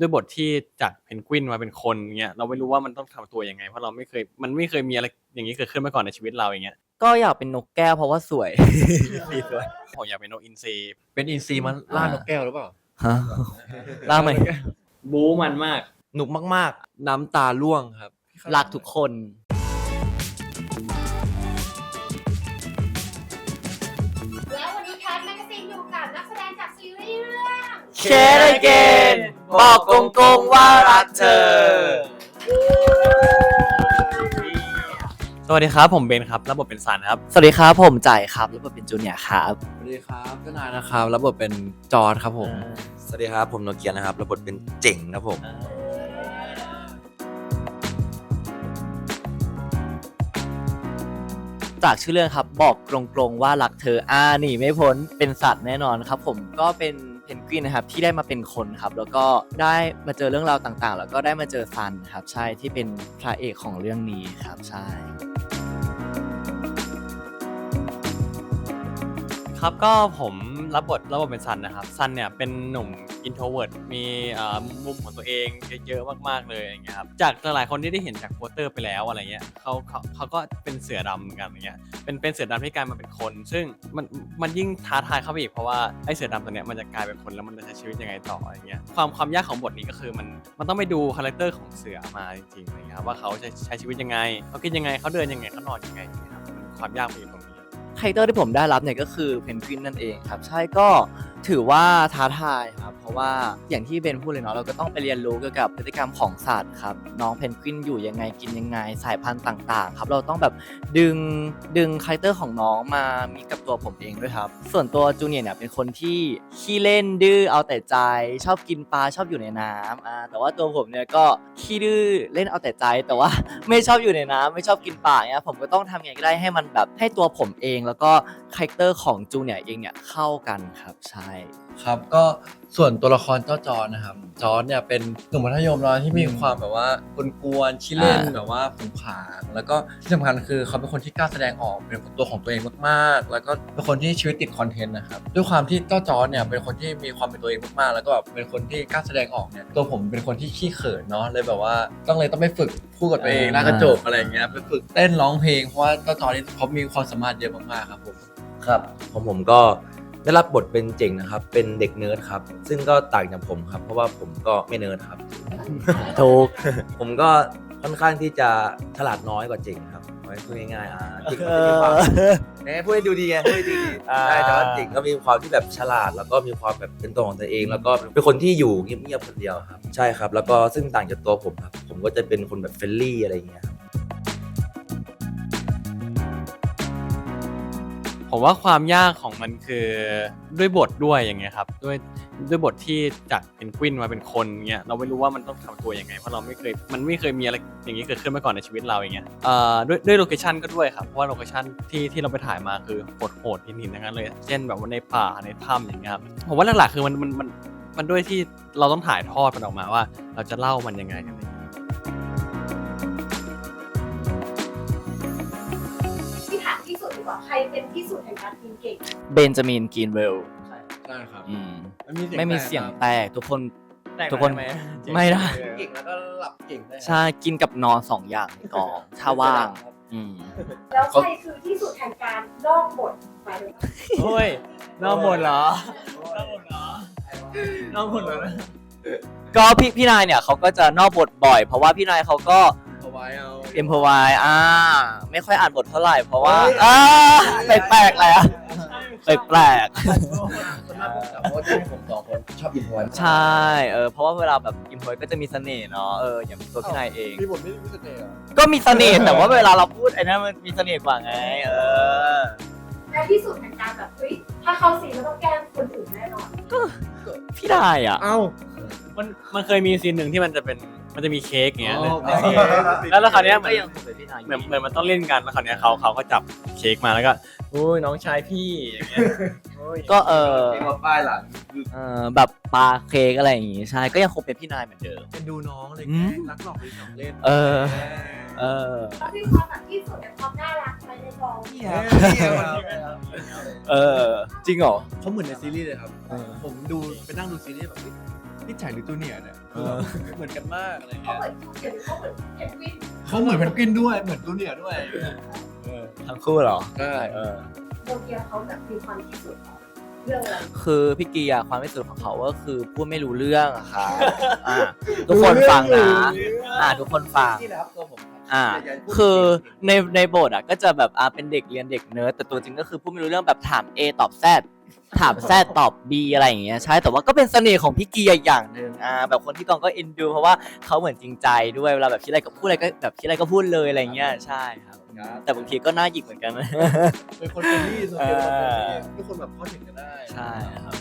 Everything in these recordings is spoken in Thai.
ด้วยบทที่จากเพนกวินมาเป็นคนเงี้ยเราไม่รู้ว่ามันต้องทำตัวยังไงเพราะเราไม่เคยมันไม่เคยมีอะไรอย่างนี้เกิดขึ้นมาก่อนในชีวิตเราอย่างเงี้ยก็อยากเป็นนกแก้วเพราะว่าสวย ดีสวยผมอยากเป็นนกอินทรีเป็นอินซีมันล่านกแก้วหรือเปล่าฮะล่าไหมบู๊มันมากหนุกมากๆ น้ำตาล่วงครับรักทุกคน และวันนี้แคทแมกกาซีนอยู่กับนักแสดงจากซีรีส์เรื่องเค สเกนบอกโกงๆว่ารักเธอ สวัสดีครับ ผมเบนครับรับบทเป็นซันครับ สวัสดีครับผมจ่ายครับแล้วก็เป็นจูเนียร์ครับ สวัสดีครับเจ้านายนะครับรับบทเป็นจอร์ดครับผม สวัสดีครับ ผมโนเกียนะครับรับบทเป็นเจ๋งครับผม จากชื่อเรื่องครับบอกตรงๆว่ารักเธออ่าหนีไม่พ้นเป็นสัตว์แน่นอนครับ ผมก็เป็นเพ นกวินนะครับที่ได้มาเป็นคนครับแล้วก็ได้มาเจอเรื่องราวต่างๆ แล้วก็ได้มาเจอซันครับใช่ที่เป็นพระเอกของเรื่องนี้ครับใช่ ครับก็ผมรับบทรับบทเป็นซันนะครับซันเนี่ยเป็นหนุ่มอินโทรเวิร์ดมีเอ่อมุมของตัวเองเยอะๆมากๆเลยอย่างเงี้ยครับจากหลายๆคนที่ได้เห็นจากโปสเตอร์ไปแล้วอะไรเงี้ยเขาเขาเขาก็เป็นเสือดำเหมือนกันอย่างเงี้ยเป็นเป็นเสือดำที่กลายมาเป็นคน ซึ่งมันมันยิ่งท้าทายเข้าไปอีกเพราะว่าไอ้เสือดำตัวเนี้ยมันจะกลายเป็นคนแล้วมันจะใช้ชีวิตยังไงต่ออะไรเงี้ยความความยากของบทนี้ก็คือมันมันต้องไปดูคาแรคเตอร์ของเสือมาจริงๆอะไรเงี้ยครับว่าเขาใช้ใช้ชีวิตยังไงเขาคิดยังไงเขาเดินยังไงเขานอนยังไงอย่างเงี้ยครับมันความยากมันอยู่ตรงนี้ คาแรคเตอร์ที่ผมได้รับเนี่ยก็คือเพนกวินนั่นเองครับ ใช่ก็ ถือว่าท้าทายครับ เพราะว่าอย่างที่เบนพูดเลยเนาะเราก็ต้องไปเรียนรู้เกี่ยวกับพฤติกรรมของสัตว์ครับ น้องเพนกวินอยู่ยังไงกินยังไงสายพันธุ์ต่าง ๆ ครับ เราต้องแบบดึงดึงคาแรคเตอร์ของน้องมามีกับตัวผมเองด้วยครับ ส่วนตัวจูเนียร์เนี่ยเป็นคนที่ขี้เล่นดื้อเอาแต่ใจ ชอบกินปลาชอบอยู่ในน้ำอ่าแต่ว่าตัวผมเนี่ยก็ขี้ดื้อเล่นเอาแต่ใจ แต่ว่าไม่ชอบอยู่ในน้ำไม่ชอบกินปลาเนี่ยผมก็ต้องทำยังไงก็ได้ให้มันแบบให้ตัวผมเอง แล้วก็คาแรคเตอร์ของจูเนียร์เองเนี่ยเข้ากันครับใช่ครับก็ส่วนตัวละครเจ้าจอร์ดนะครับ จอร์ดเนี่ยเป็นหนุ่มมัธยมเนาะที่มีความแบบว่ากวนๆขี้เล่นอ่า แบบว่าผงผางแล้วก็ที่สำคัญคือเขาเป็นคนที่กล้าแสดงออกเป็นตัวของตัวเองมากๆ แล้วก็เป็นคนที่ชีวิตติดคอนเทนต์นะครับด้วยความที่เจ้าจอร์ดเนี่ยเป็นคนที่มีความเป็นตัวเองมากๆ แล้วก็แบบเป็นคนที่กล้าแสดงออกเนี่ยตัวผมเป็นคนที่ขี้เขินเนาะเลยแบบว่าต้องเลยต้องไปฝึกพูดกับตัวเองหน้ากระจกอะไรอย่างเงี้ยไปฝึกเต้นร้องเพลงเพราะว่าเจ้าจอร์ดนี่เขามีความสามารถเยอะมากๆครับผม ครับของผมก็ ได้รับบทเป็นเจ๋งนะครับ เป็นเด็กเนิร์ดครับ ซึ่งก็ต่างจากผมครับ เพราะว่าผมก็ไม่เนิร์ดครับ ถูก ผมก็ค่อนข้างที่จะฉลาดน้อยกว่าเจ๋งครับไว้พูดง่ายๆอ่าเจ๋งก็จะมีความแหมพูดให้ดูดีไงพูดให้ดูดีอ่าใช่แต่ว่าเจ๋งก็มีความที่แบบฉลาด แล้วก็มีความแบบเป็นตัวของตัวเอง แล้วก็เป็นคนที่อยู่เงียบๆคนเดียวครับ ใช่ครับ แล้วก็ซึ่งต่างจากตัวผมครับ ผมก็จะเป็นคนแบบเฟรนลี่อะไรอย่างเงี้ยครับ ผมว่าความยากของมันคือด้วยบทด้วยอย่างเงี้ยครับด้วยด้วยบทที่จากเพนกวินมาเป็นคนเงี้ยเราไม่รู้ว่ามันต้องทำตัวยังไงเพราะเราไม่เคยมันไม่เคยมีอะไรอย่างนี้เกิดขึ้นมาก่อนในชีวิตเราอย่างเงี้ยเอ่อด้วยด้วยโลเคชันก็ด้วยครับเพราะว่าโลเคชันที่ที่เราไปถ่ายมาคือโหดโหดหินหินๆทั้งนั้นเลย เช่นแบบว่าในป่าในถ้ำอย่างเงี้ยครับผมว่าหลักๆคือมันมันมันมันด้วยที่เราต้องถ่ายทอดมันออกมาว่า เราจะเล่ามันยังไงกันเลยที่ถามที่สุดดีกว่าใครเป็น ที่สุดแห่งการกินเก่งเบนจามินกินเวลใช่ครับอืมไม่ไม่มีเสียงแตกแตกทุกคน ทุกคนได้หไม่ได้ เก่งแล้วก็หลับเก่งได้ใช่กินกับนอนสองอย่างในกองถ้าว่าง อืมแล้วใครคือที่สุดแห่งการนอกบทไปเลยโอ้ยนอกหมดเหรอนอกหมดเหรอนอกหมดเหรอก็พี่พี่นายเนี่ยเขาก็จะนอกบทบ่อย เพราะว่าพี่นายเขาก็เอาไว้เอาเอ็มพไวอ่า ไม่ค่อยอ่านบทเท่าไหร่เพราะว่าอ่าแปลกๆแหละแปลกส่วนมากผมแต่ว่าที่ผมสองคนชอบอินพอยๆใช่เออเพราะว่าเวลาแบบอิมพอยก็จะมีเสน่ห์เนาะเอออย่างตัวพี่นายเอง มีบทไม่มีเสน่ห์เหรอก็มีเสน่ห์แต่ว่าเวลาเราพูดไอ้นั่นมันมีเสน่ห์กว่าไง เออ และที่สุดแห่งการแบบเฮ้ยถ้าเขาสีมันต้องแกล้งคนอื่นแน่นอนพี่นายอะ เอ้ามันมันเคยมีซีนหนึ่งที่มันจะเป็นมันจะมีเค้กอย่างเงี้ยอ๋อแล้วแล้วคราวเนี้ยเหมืก็อน ยังคงเป็นพี่นายอยู่เหมือนเหมือนมันต้องเล่นกันแล้วคราวเนี้ยเขาเขาก็จับเค้กมาแล้วก็โอ้ยน้องชายพี่อย่างเงี้ยโอ้ยก็เออเองมาป้ายหลังเออแบบปลาเค้กอะไรอย่างงี้ใช่ก็ยังคงเป็นพี่นายเหมือนเดิม เป็นดูน้องเลยอืม รักหลอกไปสองเล่นเออ เออแล้วที่ความแบบที่สุดในความน่ารักไปในกองเออ จริงเหรอ เขาเหมือนในซีรีส์เลยครับเออผมดูไปนั่งดูซีรีส์แบบเฮ้ย พี่จ่ายหรือจูเนียร์เนี่ยเหมือนกันมากอะไรเขาเงี้ย เหมือนเดี๋ยวเขาเหมือนเพนกวินเขาเหมือนเพนกวินด้วย เหมือนจูเนียร์ด้วยทั้งคู่เหรอใช่โตเกียวเขาแบบมีความที่สุดของเรื่องอะไรคือพี่เกียร์ความพิเศษของเขาก็คือพูดไม่รู้เรื่องอะค่ะอ่าทุกคนฟังนะอ่าทุกคนฟัง นี่นะครับตัวผมอ่าคือในในบทอะก็จะแบบอ่าเป็นเด็กเรียนเด็กเนิร์ดแต่ตัวจริงก็คือพูดไม่รู้เรื่องแบบถาม A ตอบ Z ถาม Z ตอบ B อะไรอย่างเงี้ยใช่แต่ว่าก็เป็นเสน่ห์ของพี่เกียร์อย่างหนึ่งอ่าแบบคนที่กองก็เอ็นดู เพราะว่าเขาเหมือนจริงใจด้วยเวลาแบบคิดอะไรก็พูดอะไรก็แบบคิดอะไรก็พูดเลยอะไรเงี้ยใช่ครับ แต่บางทีก็น่าหยิกเหมือนกันเป็นคนเฟรนลี่โซเชียลทุกคนแบบเข้าถึงกันได้ ใช่ครับ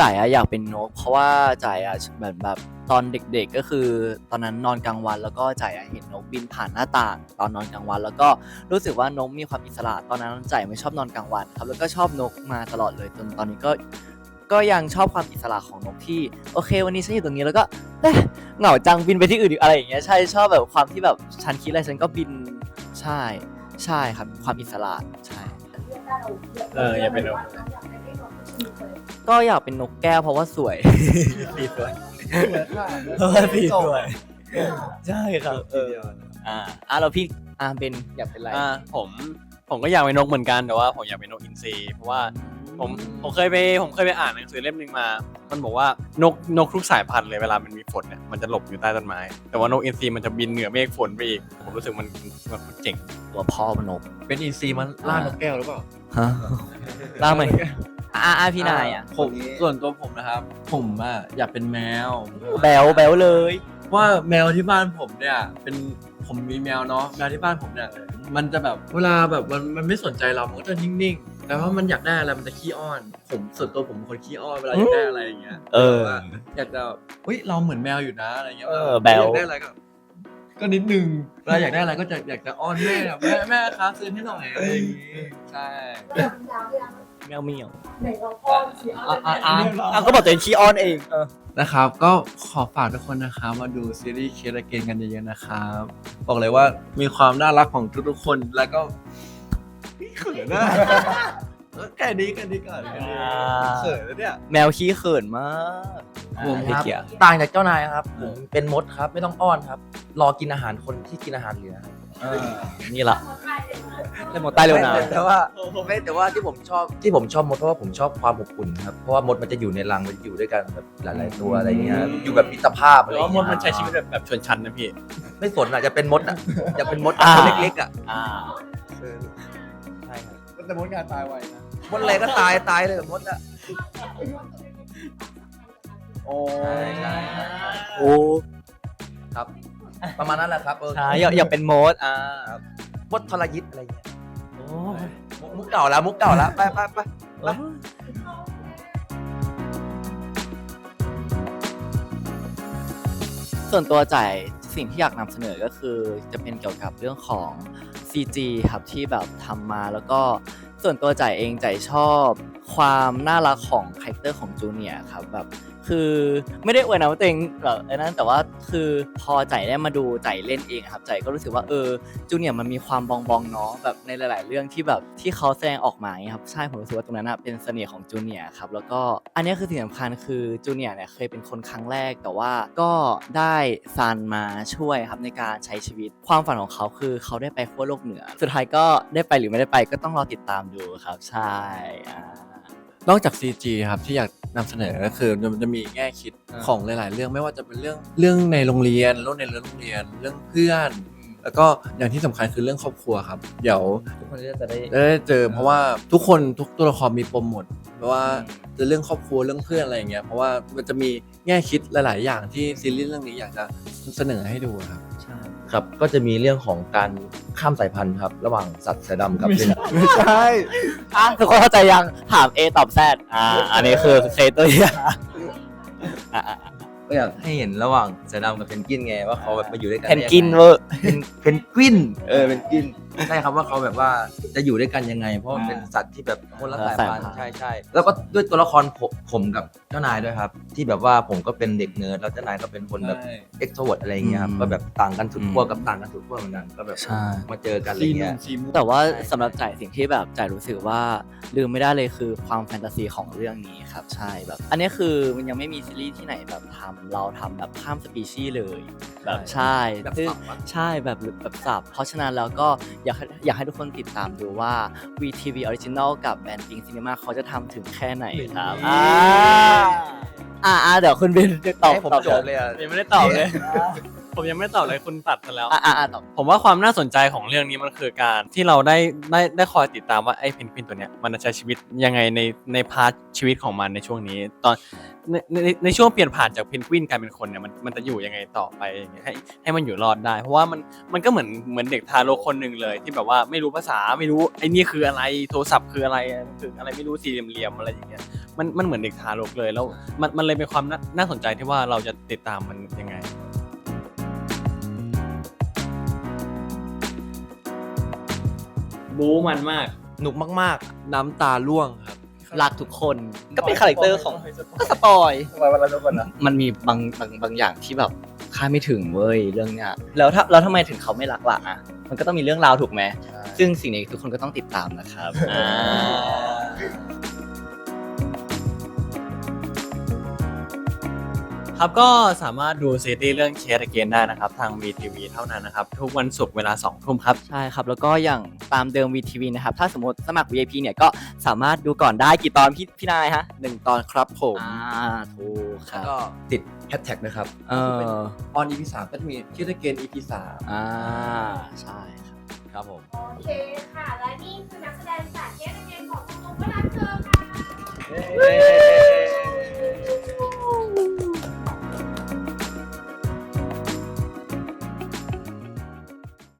จ่ายอะอยากเป็นนก เพราะว่าจ่ายอะเหมือนแบบ ตอนเด็กๆก็คือตอนนั้นนอนกลางวันแล้วก็จ่ายอะเห็นนกบินผ่านหน้าต่าง ตอนนอนกลางวัน แล้วก็รู้สึกว่านกมีความอิสระ ตอนนั้นจ่ายไม่ชอบนอนกลางวันครับแล้วก็ชอบนกมาตลอดเลยจนตอนนี้ก็ก็ยังชอบความอิสระของนกที่โอเค วันนี้ฉันอยู่ตรงนี้แล้วก็เอ๊ะเหงาจังบินไปที่อื่นอีกอะไรอย่างเงี้ยใช่ชอบแบบความที่แบบฉันคิดอะไรฉันก็บินใช่ใช่ครับความอิสระใช่เรื่องได้เราเอออย่าเป็นนกอยากได้เรื่องของชีวิตเลยก็อยากเป็นนกแก้วเพราะว่าสวยปีสวย เพราะว่าพี่สวยใช่ครับเอออ่าอะเราพี่อ่าเป็นอยากเป็นอะไรอ่าผมผมก็อยากเป็นนกเหมือนกันแต่ว่าผมอยากเป็นนกอินทรีเพราะว่าผมผมเคยไปผมเคยไปอ่านหนังสือเล่มหนึ่งมา มันบอกว่านกนกทุกสายพันธุ์เลยเวลามันมีฝนเนี่ยมันจะหลบอยู่ใต้ต้นไม้ แต่ว่านกอินทรีมันจะบินเหนือเมฆฝนไปอีกผมรู้สึกมันมันมันเจ๋งตัวพ่อมันนกเป็นอินซีมันล่านกแก้วหรือเปล่าฮะล่าไหม อ่าอ่าพี่นายอะผมส่วนตัวผมนะครับ ผมอะอยากเป็นแมวแบลแบลเลย ว่าแมวที่บ้านผมเนี่ยเป็นผมมีแมวเนาะแมวที่บ้านผมเนี่ยมันจะแบบเวลาแบบมันมันไม่สนใจเรามันก็จะนิ่งๆแต่ว่ามันอยากได้อะไรมันจะขี้อ้อน ผมส่วนตัวผมเป็นคนขี้อ้อนเวลาอยากได้อะไรอย่างเงี้ยเออ แบบว่าอยากจะเฮ้ยเราเหมือนแมวอยู่นะอะไรเงี้ยเออแบวอยากได้อะไรก็ก็นิดนึงเวลาอยากได้อะไรก็จะอยากจะอ้อนแม่แบบแม่แม่ครับซื้อให้หน่อยอะไรอย่างงี้ใช่เรื่องยาวเรื่อง แมวเมียวไหนลองป้อนสิเอาอ่าเลยอ่าอ่าก็บอกตัวเองขี้อ้อนเองเออนะครับ ก็ขอฝากทุกคนนะครับมาดูซีรีส์เคสเกนกันเยอะๆนะครับ บอกเลยว่ามีความน่ารักของทุกๆคนแล้วก็เขินนะแค่นี้แค่นี้ก่อนแค่นี้เขินแล้วเนี่ยแมวขี้เขินมากผมพี่ครับเกียร์ต่างจากเจ้านายครับผมเป็นมดครับ ไม่ต้องอ้อนครับ รอกินอาหารคนที่กินอาหารเหลือครับ นี่ล่ะหมดไปเลยนะเล่นหมดใต้เร็วนะไม่แต่ว่าไม่แต่ว่าที่ผมชอบที่ผมชอบมดเพราะว่าผมชอบความอบอุ่นครับเพราะว่ามดมันจะอยู่ในรังมันจะอยู่ด้วยกันแบบหลาย ๆ ตัวอะไรเงี้ยอยู่แบบมิตรภาพหอะไรรือว่ามดเงี้ยมันใช้ชีวิตแบบแบบชนชั้นนะพี่ไม่สนอะจะเป็นมดอะอยากเป็นมดอ่าตัวเล็กๆอะอ่าใช่ครับแต่มดงานตายไวนะมดอะไรก็ตายตายเลยมดอะโอ้ใช่ใช่โอ้ครับ ประมาณนั้นแหละครับเออใช่อยากอยากเป็นโมดอ่ามดทรยิตอะไรเงี้ยมุกมุกเก่าแล้วมุกเก่าแล้วไปไปไปไปส่วนตัวจ่ายสิ่งที่อยากนำเสนอก็คือจะเป็นเกี่ยวกับเรื่องของ CG ครับที่แบบทำมาแล้วก็ส่วนตัวจ่ายเองจ่ายชอบความน่ารักของคาแรคเตอร์ของจูเนียร์ครับแบบ คือไม่ได้อวยนะว่าตัวเองแบบไอ้นั้นแต่ว่าคือพอใจได้มาดูใจเล่นเองอะครับใจก็รู้สึกว่าเออจูเนียร์มันมีความบองบองเนาะแบบในหลาย ๆ เรื่องที่แบบที่เขาแสดงออกมาอย่างเงี้ยครับใช่ผมรู้สึกว่าตรงนั้นอะเป็นเสน่ห์ของจูเนียร์ครับแล้วก็อันนี้คือสิ่งสำคัญคือจูเนียร์เนี่ยเคยเป็นคนครั้งแรกแต่ว่าก็ได้ซันมาช่วยครับในการใช้ชีวิต ความฝันของเขาคือเขาได้ไปขั้วโลกเหนือ สุดท้ายก็ได้ไปหรือไม่ได้ไปก็ต้องรอติดตามดูครับใช่นอกจาก CG ครับที่อยาก นำเสนอก็คือมันจะมีแง่คิดของหลาย ๆ เรื่องไม่ว่าจะเป็นเรื่องเรื่องในโรงเรียนเรื่องในโรงเรียน เรื่องเพื่อน แล้วก็อย่างที่สำคัญคือเรื่องครอบครัวครับ เดี๋ยวทุกคนจะได้ จะได้เจอเพราะว่าทุกคนทุกตัวละครมีปมหมดเพราะว่า จะเรื่องครอบครัวเรื่องเพื่อนอะไรอย่างเงี้ยเพราะว่ามันจะมีแง่คิดหลาย ๆ อย่างที่ซีรีส์เรื่องนี้อยากจะเสนอให้ดูครับ ใช่ ครับก็จะมีเรื่องของการข้ามสายพันธุ์ครับ ระหว่างสัตว์สายดำกับเป็นไม่ใช่ อะทุกคนเข้าใจยังถาม A ตอบ Z อ่า อันนี้คือเคสตัวอย่างอะอะก็อยากให้เห็นระหว่างสายดำกับเพนกวินไงว่าเขาแบบมาอยู่ด้วยกันเพนกินเวอร์เป็นเพนกวินเออเพนกวิน ใช่ครับว่าเขาแบบว่าจะอยู่ด้วยกันยังไง เพราะมันเป็นสัตว์ที่แบบคนละสายพันธุ์ใช่ใช่แล้วก็ด้วยตัวละครผมผมกับเจ้านายด้วยครับ ที่แบบว่าผมก็เป็นเด็กเนิร์ดแล้วเจ้านายก็เป็นคนแบบเอ็กโทรเวิร์ดอะไรอย่างเงี้ยครับอืมก็แบบต่างกันสุดขั้วอืมกับต่างกันสุดขั้วเหมือนกันก็แบบใช่ มาเจอกันอะไรเงี้ย แต่ว่าใช่สำหรับจ่ายสิ่งที่แบบจ่ายรู้สึกว่าลืมไม่ได้เลยคือความแฟนตาซีของเรื่องนี้ ครับใช่แบบ อันนี้คือมันยังไม่มีซีรีส์ที่ไหนแบบทำเราทำแบบข้ามสปีชีส์เลยแบบใช่แบบซึ่งสับอะใช่แบบแบบสับ เพราะฉะนั้นแล้วก็อยากให้อยากให้ทุกคนติดตามดูว่า VTV Original กับแบนด์ปิงซีนีมาเขาจะทำถึงแค่ไหนครับนี่อ่าอ่าอ่าเดี๋ยวคุณบินตอบให้ผมตอบจบเลยอะยังไม่ได้ตอบเลย ผมยังไม่ได้ตอบเลยคุณตัดไปแล้ว อ่าอ่าอ่าตอบผมว่าความน่าสนใจของเรื่องนี้มันคือการที่เราได้ได้ได้คอยติดตามว่าไอ้เพนกวินตัวเนี้ยมันจะใช้ชีวิตยังไงในในพาร์ทชีวิตของมันในช่วงนี้ ตอนในในในช่วงเปลี่ยนผ่านจากเพนกวินกลายเป็นคนเนี่ยมันมันจะอยู่ยังไงต่อไปอย่างเงี้ยให้ให้มันอยู่รอดได้ เพราะว่ามันมันก็เหมือนเหมือนเด็กทารกคนหนึ่งเลย ที่แบบว่าไม่รู้ภาษาไม่รู้ไอ้นี่คืออะไรโทรศัพท์คืออะไรคืออะไรไม่รู้สี่เหลี่ยมๆอะไรอย่างเงี้ยมันมันเหมือนเด็กทารกเลยแล้วมันมันเลยเป็นความน่าน่าสนใจที่ว่าเราจะติดตามมันยังไง บู๊มันมาก หนุกมากๆ น้ำตาล่วงครับ รักทุกคน ก็เป็นคาแรคเตอร์ของก็สปอยทำไมวันละทุกคนนะมันมีบางบางบางอย่างที่แบบคาดไม่ถึงเว้ยเรื่องเนี้ยแล้วถ้าแล้วทำไมถึงเขาไม่รักล่ะอะมันก็ต้องมีเรื่องราวถูกไหมซึ่งสิ่งนี้ทุกคนก็ต้องติดตามนะครับอ่า ครับก็สามารถดูซีรีส์เรื่องเชดเกนได้นะครับ ทาง VTV เท่านั้นนะครับ ทุกวันศุกร์เวลา2ทุ่มครับ ใช่ครับ แล้วก็อย่างตามเดิม VTV นะครับ ถ้าสมมติสมัคร VIP เนี่ยก็สามารถดูก่อนได้กี่ตอนพี่พี่นายฮะหนึ่งตอนครับผมอ่าถูกคแล้วรับก็ติดแฮชแท็กนะครับเออออน EP สามก็จะมีชื่อเกน EP สามอ่าใช่ครับครับผม โอเคค่ะ และนี่คือนักแสดงจากเกมเกมของคุณตุ้มเวลาเธอค่ะ